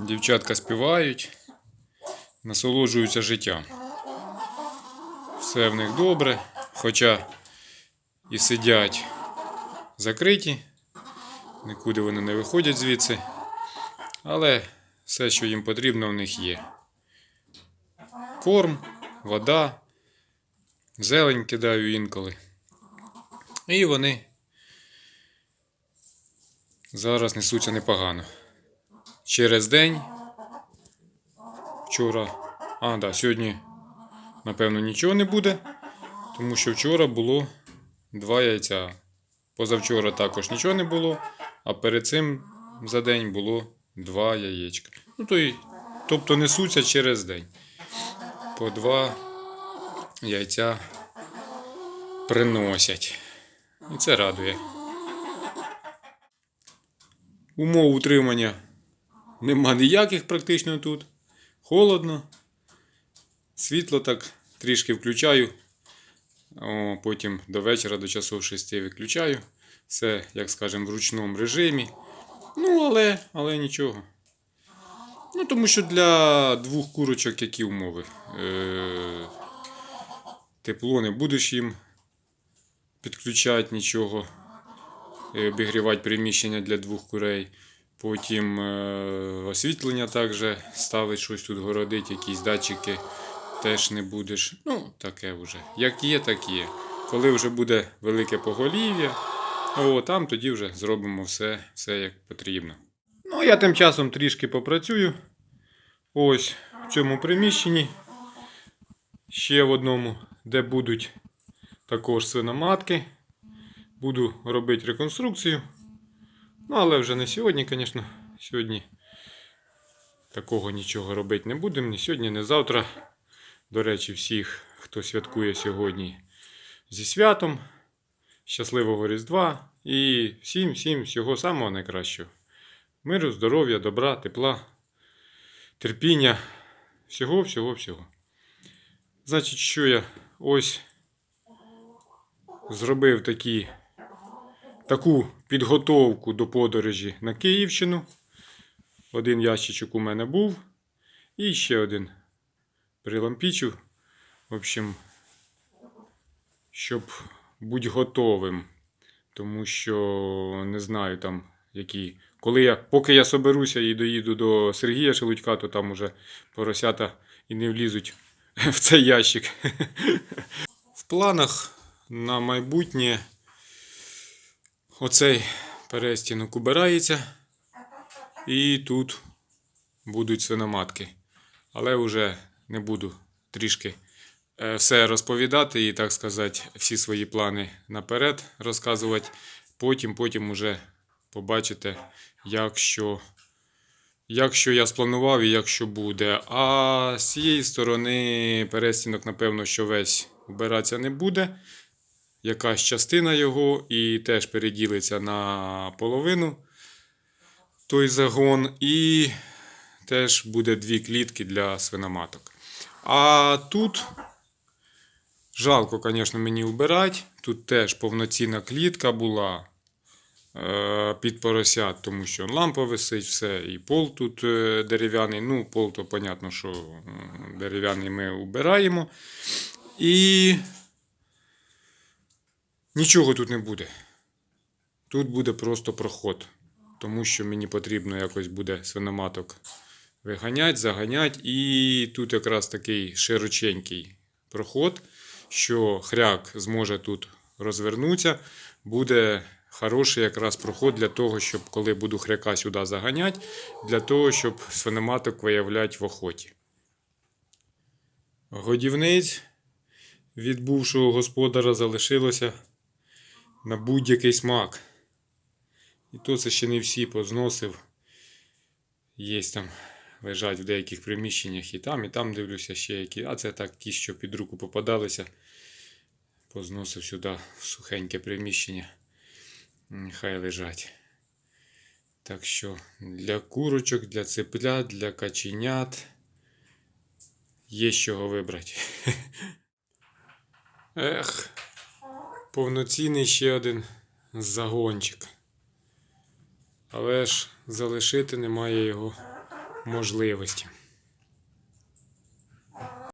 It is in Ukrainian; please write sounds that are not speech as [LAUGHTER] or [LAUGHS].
Дівчатка співають, насолоджуються життям. Все в них добре, хоча і сидять закриті, нікуди вони не виходять звідси, але все, що їм потрібно, в них є. Корм, вода, зелень кидаю інколи. І вони зараз несуться непогано. Через день. Вчора. А, да, сьогодні, напевно, нічого не буде, тому що вчора було два яйця. Позавчора також нічого не було, а перед цим за день було два яєчка. Ну, то й, тобто несуться через день. По два яйця приносять. І це радує. Умов утримання нема ніяких практично тут. Холодно. Світло так трішки включаю. О, потім до вечора, до часов 6 виключаю. Все, як скажемо, в ручному режимі. Ну, але, але нічого. Ну, тому що для двох курочок які умови? Е, тепло не будеш їм підключати нічого, е, обігрівати приміщення для двох курей. Потім е, освітлення також ставить щось тут городить, якісь датчики теж не будеш. Ну, таке вже. Як є, так є. Коли вже буде велике поголів'я, о, там тоді вже зробимо все, все як потрібно. Ну, я тим часом трішки попрацюю. Ось в цьому приміщенні. Ще в одному, де будуть також свиноматки. Буду робити реконструкцію. Ну, але вже не сьогодні, звісно. Сьогодні такого нічого робити не будемо. Ні сьогодні, ні завтра. До речі, всіх, хто святкує сьогодні зі святом. Щасливого Різдва і всім, всім всього самого найкращого. Миру, здоров'я, добра, тепла, терпіння. Всього, всього, всього. Значить, що я ось зробив такі таку підготовку до подорожі на Київщину. Один ящичок у мене був. І ще один прилампічив. В общем, щоб бути готовим. Тому що не знаю там, які. Коли я, поки я соберуся і доїду до Сергія Шелудька, то там уже поросята і не влізуть [LAUGHS] в цей ящик. [LAUGHS] В планах на майбутнє Оцей перестінок убирається. І тут будуть свиноматки. Але вже не буду трішки е, все розповідати і, так сказати, всі свої плани наперед розказувати. Потім, потім уже побачите, як що, я спланував і як що буде. А з цієї сторони перестінок, напевно, що весь вбиратися не буде якась частина його і теж переділиться на половину той загон, і теж буде дві клітки для свиноматок. А тут жалко, звісно, мені вбирати. Тут теж повноцінна клітка була е, під поросят, тому що лампа висить, все, і пол тут е, дерев'яний. Ну, пол, то, понятно, що дерев'яний ми убираємо. І Нічого тут не буде. Тут буде просто проход. Тому що мені потрібно якось буде свиноматок виганять, заганять. І тут якраз такий широченький проход, що хряк зможе тут розвернутися. Буде хороший якраз проход для того, щоб коли буду хряка сюди заганяти, для того, щоб свиноматок виявляти в охоті. Годівниць від бувшого господара залишилося на будь-який смак. І то це ще не всі позносив. Є там, лежать в деяких приміщеннях і там, і там дивлюся ще які. А це так ті, що під руку попадалися. Позносив сюди в сухеньке приміщення. Нехай лежать. Так що для курочок, для цепля, для каченят є з чого вибрати. [LAUGHS] Ех повноцінний ще один загончик. Але ж залишити немає його можливості.